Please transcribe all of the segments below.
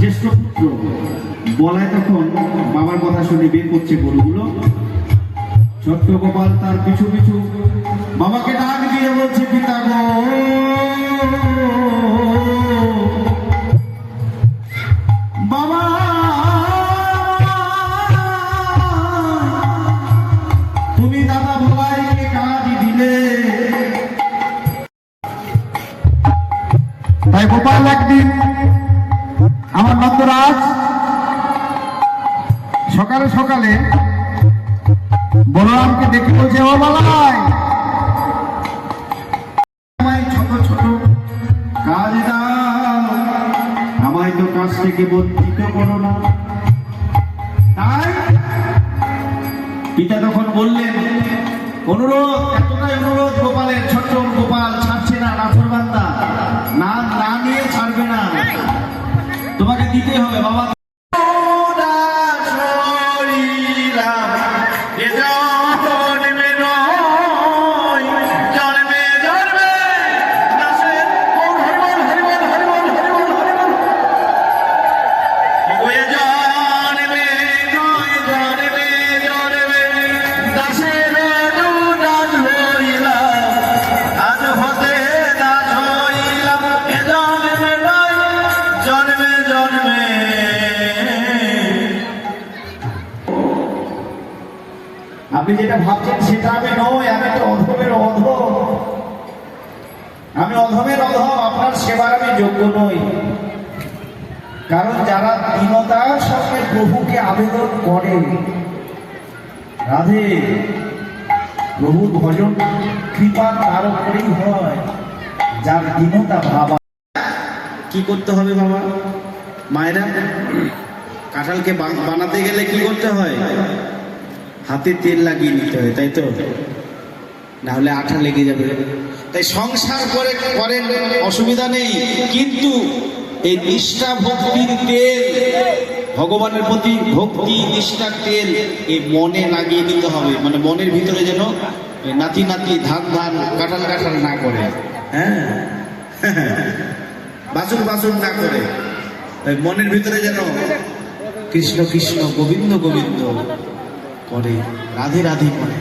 জ্যেষ্ঠ পুত্র বলায় তখন বাবার কথা শুনে বের করছে গরুগুলো। ছোট্ট গোপাল তার পিছু পিছু বাবাকে ডাক দিয়ে বলছে, পিতা বাবা সকালে বলরামকে দেখে বলছে, ও বালাই! পিতা তখন বললেন, অনুরোধ, এতটাই অনুরোধ গোপালের, ছোট্ট গোপাল ছাড়ছে না না না নিয়ে ছাড়বে না। তোমাকে দিতে হবে, বাবা যেটা ভাবছেন সেটা আমি নই আমি তো অধমের অধম আমি অধমের অধম আপনার সেবার আমি যোগ্য নই। কারণ যারা দীনতার সঙ্গে প্রভুকে আবেদন করে, রাধে, প্রভুর ভজন কৃপা তার উপরেই হয়, যার দীনতা ভাবা। কি করতে হবে বাবা? মায়েরা, কাঁঠালকে বানাতে গেলে কি করতে হয়? হাতে তেল লাগিয়ে নিতে হয়, তাই তো? না হলে আঠা লেগে যাবে। তাই সংসার করে করেন, অসুবিধা নেই। কিন্তু এই নিষ্ঠা ভক্তির তেল, ভগবানের প্রতি ভক্তি, নিষ্ঠার তেল এই মনে লাগিয়ে নিতে হবে। মানে মনের ভিতরে যেন নাতি নাতি ধান ধান, কাঁঠাল কাঁঠাল না করে। হ্যাঁ? বাসুন বাসুন না করে। মনের ভিতরে যেন কৃষ্ণ কৃষ্ণ, গোবিন্দ গোবিন্দ। করে, রাধে রাধে করে।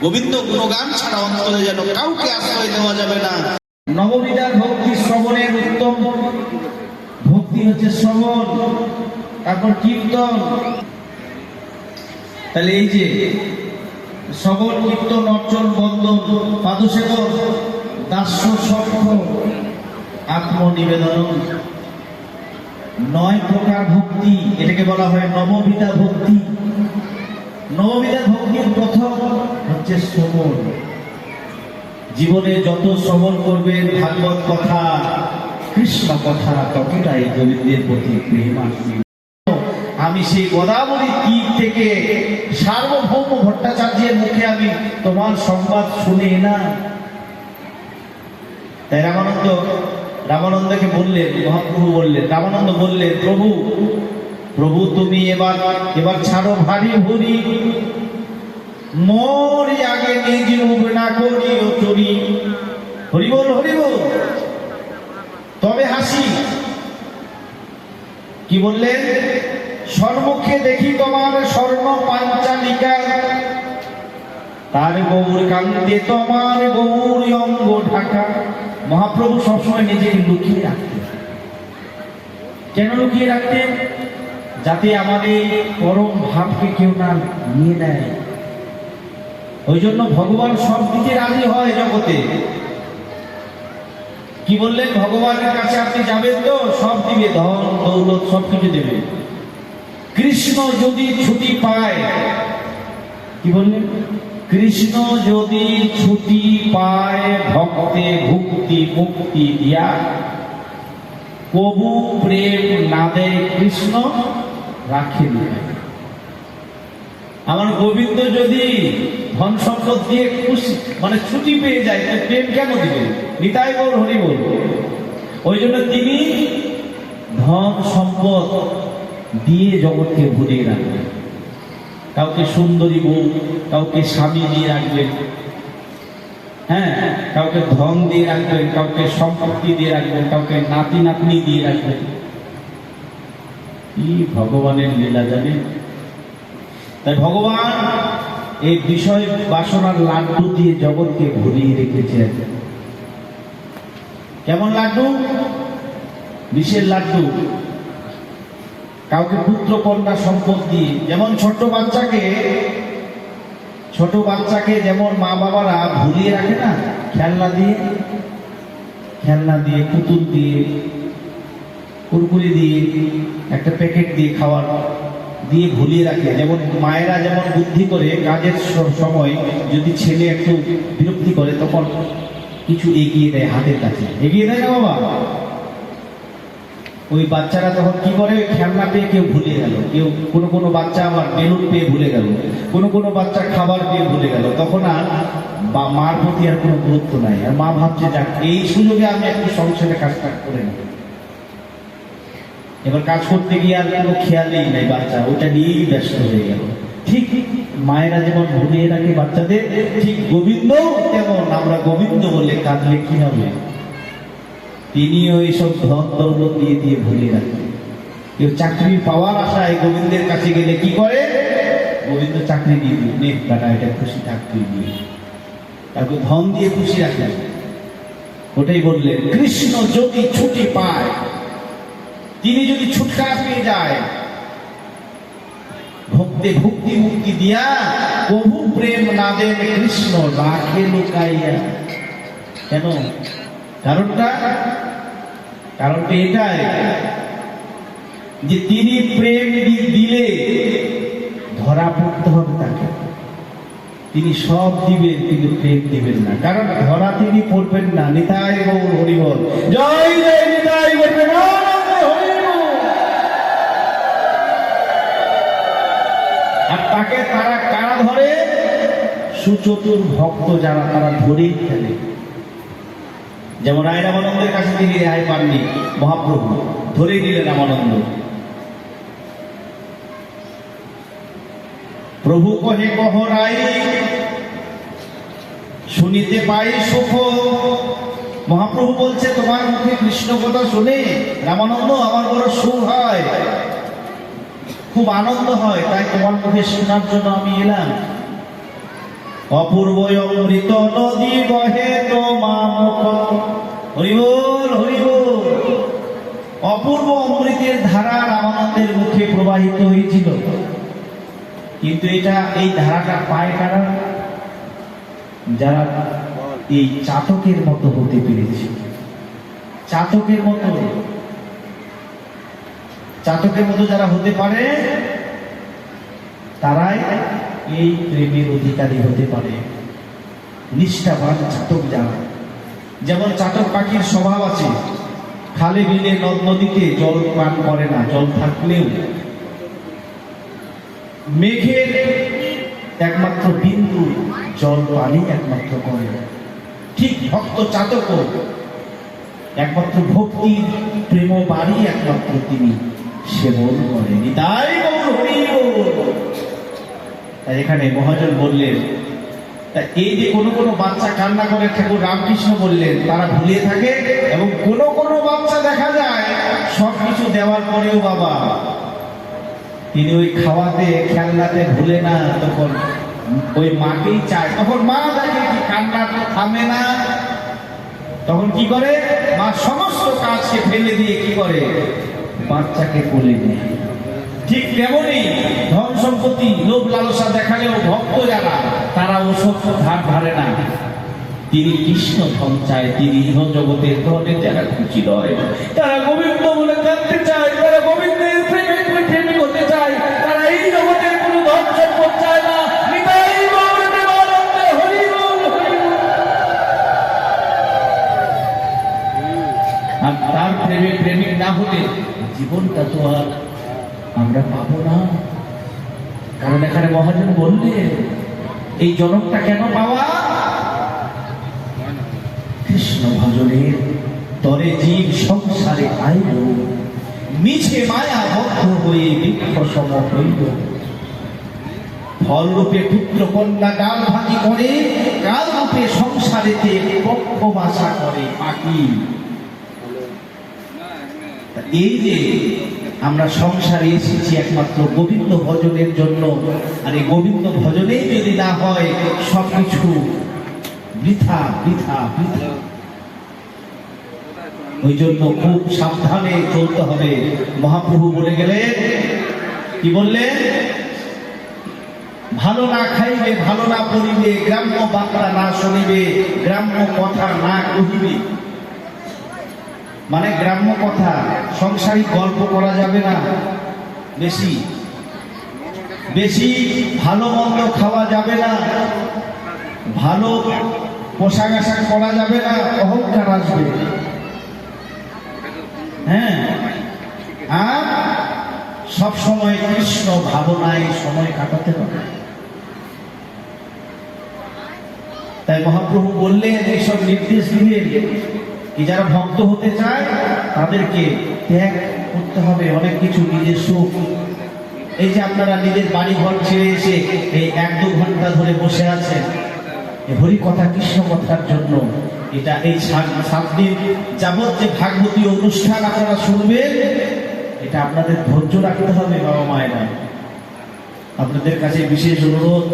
গোবিন্দ গুণগান ছাড়া অন্তরে যেন কাউকে আশ্রয় দেওয়া যাবে না। নববিধার ভক্তি শ্রবণের উত্তম। ভক্তি হচ্ছে শ্রবণ, তারপর কীর্তন। তাহলে এই যে, শ্রবণ, কীর্তন, অর্চন, বন্দন পাদসেবন দাস্য, সক্ষ, আত্মনিবেদন। নয় প্রকার ভক্তি, এটাকে বলা হয় নববিধা ভক্তি। নববিধা ভক্তির প্রথম হচ্ছে শ্রবণ। জীবনে যত শ্রবণ করবেন ভাগবত কথা, কৃষ্ণ কথা, ততটাই গোবিন্দের প্রতি আমি সেই গোদাবরী তীর থেকে সার্বভৌম ভট্টাচার্যের মুখে আমি তোমার সংবাদ শুনে না তাই রামানন্দ, রামানন্দকে বললেন, মহাপ্রভু বললেন, রামানন্দ বললেন, প্রভু প্রভু তুমি এবার এবার ছাড়ো ভারী ভরি। মোরি আগে নিজ রূপ না করি ও চুরি হরি বল হরি বল তবে হাসি। কি বললেন? সর্বক্ষে দেখি তোমার স্বর্ণ পাঞ্চালিকা। তার গৌর কান্তে তোমার গৌর অঙ্গ ঢাকা। মহাপ্রভু সবসময় নিজেকে লুকিয়ে রাখতেন। কেন লুকিয়ে রাখতেন? যাতে আমাদের পরম ভাবকে কেউ না নিয়ে নেয়। ওই জন্য ভগবান সব দিকে রাজি হয় জগতে। কি বললেন? ভগবানের কাছে আপনি যাবেন তো, সব দিবে, ধন, দৌলত সব কিছু দেবে। কৃষ্ণ যদি ছুটি পায়, কি বললেন? কৃষ্ণ যদি ছুটি পায়, ভক্তে ভুক্তি মুক্তি দিয়া, কবু প্রেম না দেয় কৃষ্ণ রাখে আমার গোবিন্দ যদি ধন সম্পদ দিয়ে খুশি মানে ছুটি পেয়ে যায় তো প্রেম কেন দিবে? নিতাই বল হরি বল ওই জন্য তিনি ধন সম্পদ দিয়ে জগৎকে ভরিয়ে রাখবেন কাউকে সুন্দরী বউ, কাউকে স্বামী দিয়ে রাখবেন হ্যাঁ কাউকে ধন দিয়ে রাখবেন কাউকে সম্পত্তি দিয়ে রাখবেন কাউকে নাতি নাতনি দিয়ে রাখবেন কি ভগবানের লীলা জানে তাই ভগবান এই বিষয় বাসনার লাড্ডু দিয়ে জগৎকে ভরিয়ে রেখেছেন। কেমন লাড্ডু? বিষের লাড্ডু। কাউকে পুত্র, কন্যা, সম্পদ দিয়ে। যেমন ছোট্ট বাচ্চাকে, ছোট বাচ্চাকে যেমন মা বাবারা ভুলিয়ে রাখে না, খেলনা দিয়ে খেলনা দিয়ে, পুতুল দিয়ে, কুরকুরি দিয়ে একটা প্যাকেট দিয়ে খাওয়ার, দিয়ে ভুলিয়ে রাখে। যেমন মায়েরা যেমন বুদ্ধি করে, কাজের সময় যদি ছেলে একটু বিরক্তি করে, তখন কিছু এগিয়ে দেয় হাতের কাছে। এগিয়ে দেয় না বাবা? ওই বাচ্চারা তখন কি করে? খেলনা পেয়ে কেউ ভুলে গেল। কেউ, কোনো কোনো বাচ্চা আবার বেলুন পেয়ে ভুলে গেল। কোনো কোনো বাচ্চা খাবার পেয়ে ভুলে গেল। তখন আর মার প্রতি আর কোনো গুরুত্ব নাই। আর মা ভাবছে, যাক, এই সুযোগে আমি একটু সংসারে কাজটা করে নেব। এবার কাজ করতে গিয়ে আর কোনো খেয়ালই নাই বাচ্চা ওটা নিয়েই ব্যস্ত হয়ে গেল। ঠিক মায়েরা যেমন ভুলিয়ে রাখে বাচ্চাদের, ঠিক গোবিন্দ তেমন, আমরা গোবিন্দ বলে কাঁদলে কি হবে? তিনিও এইসব ধন দৌলত দিয়ে দিয়ে ভুলিয়ে রাখেন কেউ চাকরি পাওয়ার আশায় গোবিন্দের কাছে গেলে কি করে? গোবিন্দ চাকরি দিয়ে দিল, নে বেটা, এটা খুশি চাকরি দিয়ে তারপর ধন দিয়ে খুশি রাখেন ওটাই বললেন, কৃষ্ণ যদি ছুটি পায় তিনি যদি ছুটকারা পেয়ে যায়, ভক্তে ভক্তি মুক্তি দিয়া প্রভু প্রেম না দেন কৃষ্ণ, রাখে লুকাইয়া। কেন? কারণটা? কারণটা এটাই যে তিনি প্রেম দিলে ধরা পড়তে হবে তাকে। তিনি সব দিবেন কিন্তু প্রেম দিবেন না। কারণ ধরা তিনি পড়বেন না। নিতাই গৌর হরিবল। জয় জয় নিতাই তাকে তারা কারা ধরে? সুচতুর ভক্ত যারা, তারা ধরেই ফেলে। যেমন রায় রামানন্দের কাছে তিনি রেহাই পাননি, মহাপ্রভু ধরে দিলেন রামানন্দ। প্রভু কহে, কহ রাই শুনিতে পাই সুখ। মহাপ্রভু বলছে, তোমার মুখে কৃষ্ণ কথা শুনে, রামানন্দ, আমার বড় সুখ হয়। খুব আনন্দ হয়, তাই তোমার মুখে শোনার জন্য আমি এলাম। অপূর্ব অমৃত নদী বহে তোমা মুখ। হরিবল হরিবল অপূর্ব অমৃতের ধারা রামানন্দের মুখে প্রবাহিত হয়েছিল। কিন্তু এটা, এই ধারাটা পায় কারা? যারা এই চাতকের মতো হতে পেরেছে। চাতকের মতো চাতকের মতো যারা হতে পারে, তারাই এই প্রেমের অধিকারী হতে পারে। নিষ্ঠাবান চাতক যারা। যেমন চাতক পাখির স্বভাব আছে, খালে বিলে নদ নদীতে জল পান করে না, জল থাকলেও। মেঘের একমাত্র বিন্দু জল পানি একমাত্র করে। ঠিক ভক্ত চাতক একমাত্র ভক্তি প্রেম বাড়ি একমাত্র তিনি। সেবন করেন। তাই এখানে মহাজন বললেন, তা এই যে কোনো কোনো বাচ্চা কান্না করে ঠাকুর রামকৃষ্ণ বললেন, তারা ভুলিয়ে থাকে এবং কোনো কোনো বাচ্চা দেখা যায়, সব কিছু দেওয়ার পরেও বাবা, তিনি ওই খাওয়াতে, খেলনাতে ভুলে না, তখন ওই মাকেই চায়। তখন মা দেখে কি কান্না থামে না। তখন কি করে? মা সমস্ত কাজকে ফেলে দিয়ে কি করে? বাচ্চাকে কোলে নেয়। ঠিক তেমনই ধন সম্পত্তি, লোভ লালসা দেখালেও ভক্ত যারা, তারা ও ওসব ধার ধারে না। তিনি কৃষ্ণ ধন চায়, তিনি ইহ জগতের ধনে যারা খুশি নয় তারা গোবিন্দ বলে কাঁদতে চায়, তারা গোবিন্দের চায়। তারা এই জগতের কোনো চায় না। আর তার প্রেমে প্রেমিক না হলে জীবনটা তো আর আমরা পাবো না। কারণ এখানে মহাজন বললেন এই জনকটা কেন পাওয়া? কৃষ্ণ ভজনের তরে জীব সংসারে আইল। মিছে মায়া বদ্ধ হয়ে বৃক্ষ সম হইল। ফলরূপে পুত্র কন্যা ডাল ভাঙি করে কাল রূপে সংসারেতে পক্ষ বাসা করে পাখি। এই যে আমরা সংসারে এসেছি একমাত্র গোবিন্দ ভজনের জন্য, আর এই গোবিন্দ ভজনেই যদি না হয়, সবকিছু বৃথা বৃথা বৃথা। ওই জন্য খুব সাবধানে চলতে হবে। মহাপ্রভু বলে গেলেন, কি বললেন ভালো না খাইবে ভালো না পড়িবে গ্রাম্য বার্তা না শুনিবে, গ্রাম্য কথা না কহিবে। মানে গ্রাম্য কথা, সংসারিক গল্প করা যাবে না। বেশি বেশি ভালো মন্দ খাওয়া যাবে না। ভালো পোশাক আশাক করা যাবে না, অহংকার আসবে। হ্যাঁ? আর সব সময় কৃষ্ণ ভাবনায় সময় কাটাতে হবে। তাই মহাপ্রভু বললেন, এইসব নির্দেশ দিলেন। যারা ভক্ত হতে চায়, তাদেরকে ত্যাগ করতে হবে, অনেক কিছু নিজের সুখ। এই যে আপনারা নিজের বাড়ি ঘর ছেড়ে এসে এই এক দু ঘণ্টা ধরে বসে আছেন হরি কথা কৃষ্ণ কথার জন্য এটা এই সাত দিন যাবৎ যে ভাগবতী অনুষ্ঠান আপনারা শুনবেন, এটা আপনাদের ধৈর্য রাখতে হবে বাবা মায়েরা। আপনাদের কাছে বিশেষ অনুরোধ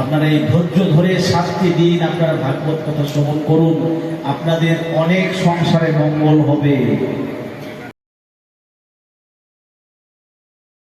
আপনারা এই ধৈর্য ধরে শাস্তি দিন, আপনারা ভাগবত কথা শ্রবণ করুন। আপনাদের অনেক সংসারে মঙ্গল হবে।